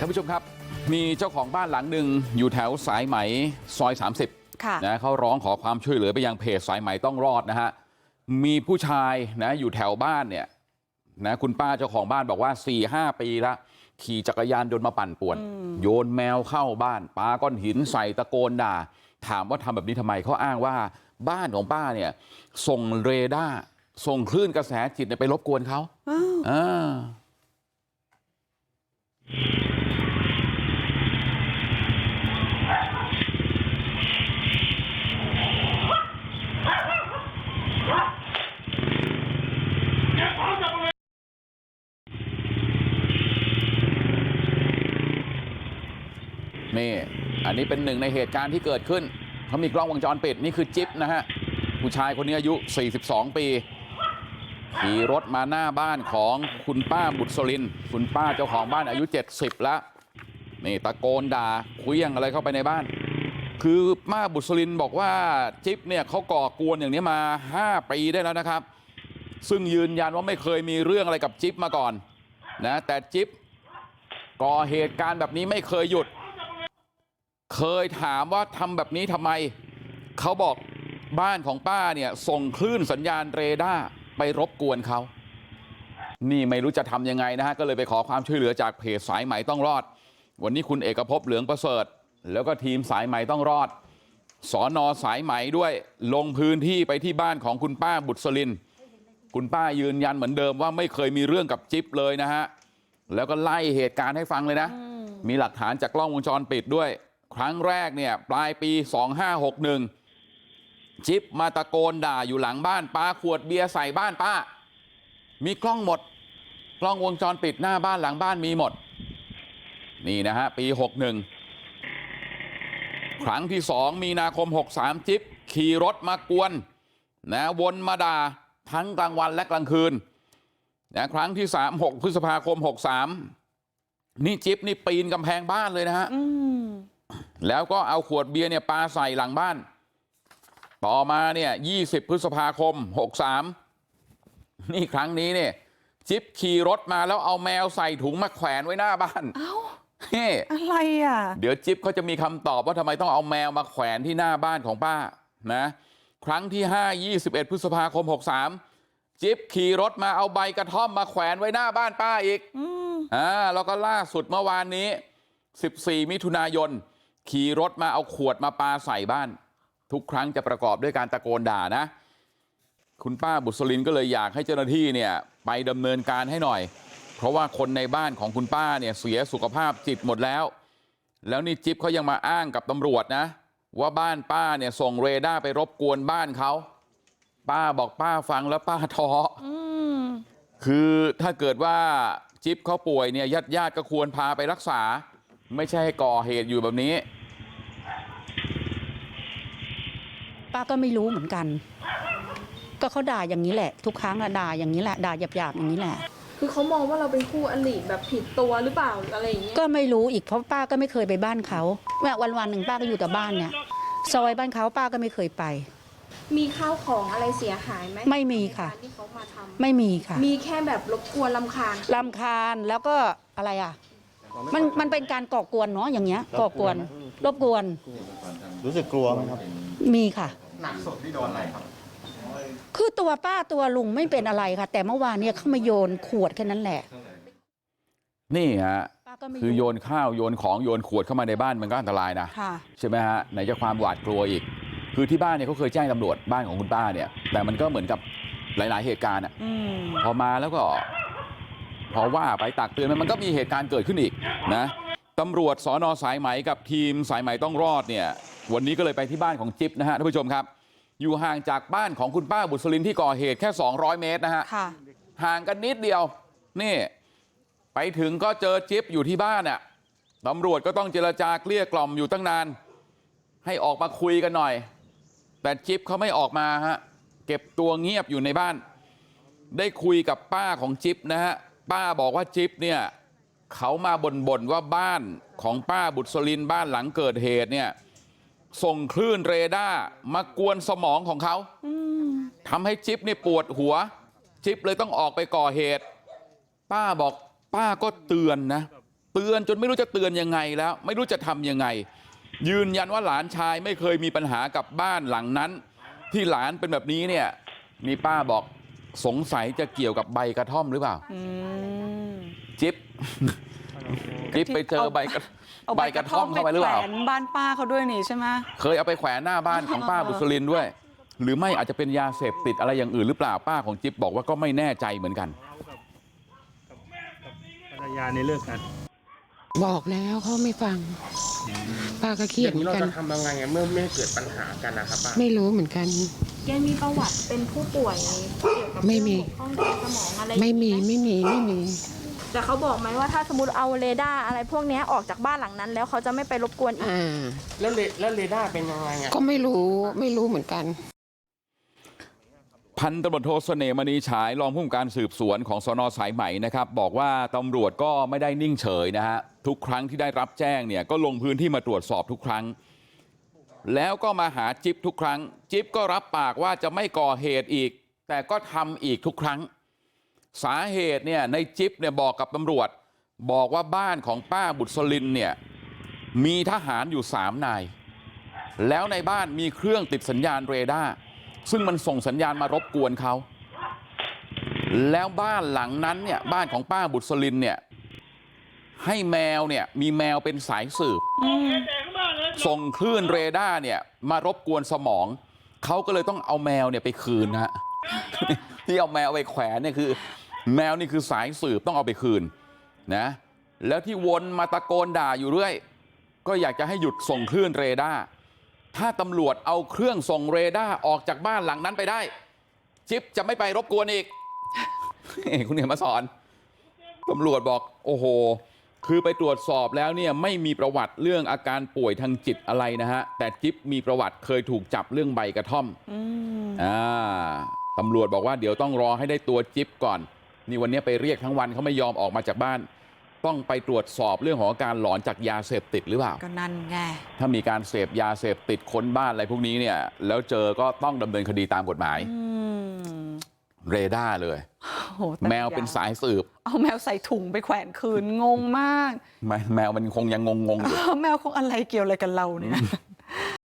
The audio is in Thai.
ท่านผู้ชมครับมีเจ้าของบ้านหลังหนึ่งอยู่แถวสายไหมซอย30ค่ะนะเขาร้องขอความช่วยเหลือไปยังเพจสายไหมต้องรอดนะฮะมีผู้ชายนะอยู่แถวบ้านเนี่ยนะคุณป้าเจ้าของบ้านบอกว่า4ี่ห้าปีละขี่จักรยานยนต์มาปั่นป่วนโยนแมวเข้าบ้านปาก้อนหินใส่ตะโกนด่าถามว่าทำแบบนี้ทำไมเขาอ้างว่าบ้านของป้าเนี่ยส่งเรดาร์ส่งคลื่นกระแสจิตเนี่ยไปรบกวนเขาอ้า นี่อันนี้เป็นหนึ่งในเหตุการณ์ที่เกิดขึ้นเขามีกล้องวงจรปิดนี่คือจิ๊บนะฮะผู้ชายคนนี้อายุ42ปีขี่รถมาหน้าบ้านของคุณป้าบุตรสลินคุณป้าเจ้าของบ้านอายุ70แล้วนี่ตะโกนด่าคุยงอะไรเข้าไปในบ้าน คือป้าบุตรสลินบอกว่าจิ๊บเนี่ยเขาก่อกวนอย่างนี้มา 5 ปีได้แล้วนะครับ ซึ่งยืนยันว่าไม่เคยมีเรื่องอะไรกับจิ๊บมาก่อนนะแต่จิ๊บก่อเหตุการณ์แบบนี้ไม่เคยหยุด เคยถามว่าทำแบบนี้ทำไมเขาบอกบ้านของป้าเนี่ยส่งคลื่นสัญญาณเรดาร์ไปรบกวนเขานี่ไม่รู้จะทำยังไงนะฮะก็เลยไปขอความช่วยเหลือจากเพจสายไหมต้องรอดวันนี้คุณเอกภพเหลืองประเสริฐแล้วก็ทีมสายไหมต้องรอดสอนอสายไหมด้วยลงพื้นที่ไปที่บ้านของคุณป้าบุตรสลินคุณป้ายืนยันเหมือนเดิมว่าไม่เคยมีเรื่องกับจิ๊บเลยนะฮะแล้วก็ไล่เหตุการณ์ให้ฟังเลยนะมีหลักฐานจากกล้องวงจรปิดด้วย ครั้งแรกเนี่ยปลายปี2561จิ๊บมาตะโกนด่าอยู่หลังบ้านป้าขวดเบียร์ใส่บ้านป้ามีกล้องหมดกล้องวงจรปิดหน้าบ้านหลังบ้านมีหมดนี่นะฮะปี61ครั้งที่สองมีนาคม63จิ๊บขี่รถมากวนนะวนมาด่าทั้งกลางวันและกลางคืนนะครั้งที่3 6พฤษภาคม63นี่จิ๊บนี่ปีนกำแพงบ้านเลยนะฮะ แล้วก็เอาขวดเบียร์เนี่ยปาใส่หลังบ้านต่อมาเนี่ย20พฤษภาคม63นี่ครั้งนี้เนี่ยจิ๊บขี่รถมาแล้วเอาแมวใส่ถุงมาแขวนไว้หน้าบ้านเอ้าเฮ้อะไรอะเดี๋ยวจิ๊บเขาจะมีคำตอบว่าทำไมต้องเอาแมวมาแขวนที่หน้าบ้านของป้านะครั้งที่5 21พฤษภาคม63จิ๊บขี่รถมาเอาใบกระท่อมมาแขวนไว้หน้าบ้านป้าอีกอืมอ่าแล้วก็ล่าสุดเมื่อวานนี้14มิถุนายน ขี่รถมาเอาขวดมาปาใส่บ้านทุกครั้งจะประกอบด้วยการตะโกนด่านะคุณป้าบุษลินก็เลยอยากให้เจ้าหน้าที่เนี่ยไปดำเนินการให้หน่อยเพราะว่าคนในบ้านของคุณป้าเนี่ยเสียสุขภาพจิตหมดแล้วแล้วนี่จิ๊บเขายังมาอ้างกับตำรวจนะว่าบ้านป้าเนี่ยส่งเรดาร์ไปรบกวนบ้านเขาป้าบอกป้าฟังแล้วป้าท้ออืมคือถ้าเกิดว่าจิ๊บเขาป่วยเนี่ยญาติญาติๆก็ควรพาไปรักษาไม่ใช่ให้ก่อเหตุอยู่แบบนี้ ป้าก็ไม่รู้เหมือนกัน ก็เขาด่าอย่างนี้แหละ ทุกครั้งอะด่าอย่างนี้แหละด่าหยาบๆอย่างนี้แหละ คือเขามองว่าเราเป็นคู่อริแบบผิดตัวหรือเปล่าหรืออะไรอย่างเงี้ยก็ไม่รู้อีกเพราะป้าก็ไม่เคยไปบ้านเขาแม่วันวันๆหนึ่งป้าก็อยู่แต่บ้านเนี่ยซอยบ้านเขาป้าก็ไม่เคยไป มีข้าวของอะไรเสียหายไหมไม่มีค่ะ ในการที่เขามาทำไม่มีค่ะมีแค่แบบรบกวนลำคาญลำคาญแล้วก็อะไรอะ มันมันเป็นการก่อกวนเนาะอย่างเงี้ยก่อกวนรบกวนรู้สึกกลัวไหมครับ มีค่ะ หนักสุดที่โดนอะไรครับ คือตัวป้าตัวลุงไม่เป็นอะไรค่ะ แต่เมื่อวานเนี่ยเขามาโยนขวดแค่นั้นแหละ นี่ฮะป้าก็ไม่รู้คือโยนข้าวโยนของโยนขวดเข้ามาในบ้านมันก็อันตรายนะค่ะใช่ไหมฮะไหนจะความหวาดกลัวอีก คือที่บ้านเนี่ยเขาเคยแจ้งตำรวจบ้านของคุณป้าเนี่ย แต่มันก็เหมือนกับหลาย ๆ เหตุการณ์อะอืมพอมาแล้วก็พอว่าไปตักเตือนมันมันก็มีเหตุการณ์เกิดขึ้นอีกนะตำรวจสอนอสายไหมกับทีมสายไหมต้องรอดเนี่ย วันนี้ก็เลยไปที่บ้านของจิ๊บนะฮะท่านผู้ชมครับอยู่ห่างจากบ้านของคุณป้าบุษลินที่ก่อเหตุแค่200เมตรนะฮะค่ะห่างกันนิดเดียวนี่ไปถึงก็เจอจิ๊บอยู่ที่บ้านน่ะตำรวจก็ต้องเจรจาเกลี้ยกล่อมอยู่ตั้งนานให้ออกมาคุยกันหน่อย แต่จิ๊บเขาไม่ออกมาฮะเก็บตัวเงียบอยู่ในบ้าน ได้คุยกับป้าของจิ๊บนะฮะป้าบอกว่าจิ๊บเนี่ยเขามาบ่นๆว่าบ้านของป้าบุษลินบ้านหลังเกิดเหตุเนี่ย ส่งคลื่นเรดาร์มากวนสมองของเขาอืมทำให้จิ๊บนี่ปวดหัวจิ๊บเลยต้องออกไปก่อเหตุป้าบอกป้าก็เตือนนะเเตือนจนไม่รู้จะเตือนยังไงแล้วไม่รู้จะทำยังไงยืนยันว่าหลานชายไม่เคยมีปัญหากับบ้านหลังนั้น ที่หลานเป็นแบบนี้เนี่ยนี่ป้าบอกสงสัยจะเกี่ยวกับใบกระท่อมหรือเปล่าอืมจิ๊บ จิ๊บไปเจอใบกระเอาใบกระท่อมเข้าไปหรือเปล่าแขวนบ้านป้าเขาด้วยนี่ใช่ไหมเคยเอาไปแขวนหน้าบ้านของป้าบุษลินด้วย หรือไม่อาจจะเป็นยาเสพติดอะไรอย่างอื่นหรือเปล่าป้าของจิ๊บบอกว่าก็ไม่แน่ใจเหมือนกันภรรยาในเลิกกันบอกแล้วเขาไม่ฟัง ป้าก็เครียดอเหมืย่างอนี้นเรากันจะทำยังไงอะเมื่อไม่เกิดปัญหากันนะครับป้าไม่รู้เหมือนกันแกมีประวัติเป็นผู้ป่วยเกี่ยวกับไม่มีเรื่องของข้องสมองอะไรไม่มีอย่างนี้หไม่มีไม่มี แต่เขาบอกไหมว่าถ้าสมมติเอาเรดาร์อะไรพวกเนี้ยออกจากบ้านหลังนั้น แล้วเขาจะไม่ไปรบกวนอีก อ่าแล้วเรแล้วเรดาร์เป็นยังไงอะก็ไม่รู้ไม่รู้เหมือนกัน พันตำรวจโทเสน่ห์มณีฉายรองผู้กำกับการสืบสวนของสนสายไหมนะครับ บอกว่าตำรวจก็ไม่ได้นิ่งเฉยนะฮะทุกครั้งที่ได้รับแจ้งเนี่ยก็ลงพื้นที่มาตรวจสอบทุกครั้ง แล้วก็มาหาจิ๊บทุกครั้ง จิ๊บก็รับปากว่าจะไม่ก่อเหตุอีก แต่ก็ทำอีกทุกครั้ง สาเหตุเนี่ยในจิ๊บเนี่ยบอกกับตำรวจบอกว่าบ้านของป้าบุตรสลินเนี่ยมีทหารอยู่สามนายแล้วในบ้านมีเครื่องติดสัญญาณเรดาร์ซึ่งมันส่งสัญญาณมารบกวนเขาแล้วบ้านหลังนั้นเนี่ยบ้านของป้าบุตรสลินเนี่ยให้แมวเนี่ยมีแมวเป็นสายสืบส่งคลื่นเรดาร์เนี่ยมารบกวนสมองเขาก็เลยต้องเอาแมวเนี่ยไปคืนนะฮะที่เอาแมวไปแขวนเนี่ยคือ แมวนี่คือสายสืบต้องเอาไปคืนนะแล้วที่วนมาตะโกนด่าอยู่เรื่อยก็อยากจะให้หยุดส่งคลื่นเรดาร์ถ้าตำรวจเอาเครื่องส่งเรดาร์ออกจากบ้านหลังนั้นไปได้จิ๊บจะไม่ไปรบกวนอีกเอ้คุณเห็นมาสอนตำรวจบอกโอ้โห คือไปตรวจสอบแล้วเนี่ยไม่มีประวัติเรื่องอาการป่วยทางจิตอะไรนะฮะ แต่จิ๊บมีประวัติเคยถูกจับเรื่องใบกระท่อมอืมอ่าตำรวจบอกว่าเดี๋ยวต้องรอให้ได้ตัวจิ๊บก่อน นี่วันนี้ไปเรียกทั้งวันเขาไม่ยอมออกมาจากบ้านต้องไปตรวจสอบเรื่องของอาการหลอนจากยาเสพติดหรือเปล่าก็นั่นไงถ้ามีการเสพยาเสพติดค้นบ้านอะไรพวกนี้เนี่ยแล้วเจอก็ต้องดำเนินคดีตามกฎหมายอืมเรดาร์เลยโอ้โหต่แมวเป็นสายสืบเอาแมวใส่ถุงไปแขวนคืนงงมากแมแมวมันคงยังงงๆอยู่แมวคงอะไรเกี่ยวอะไรกับเราเนี่ย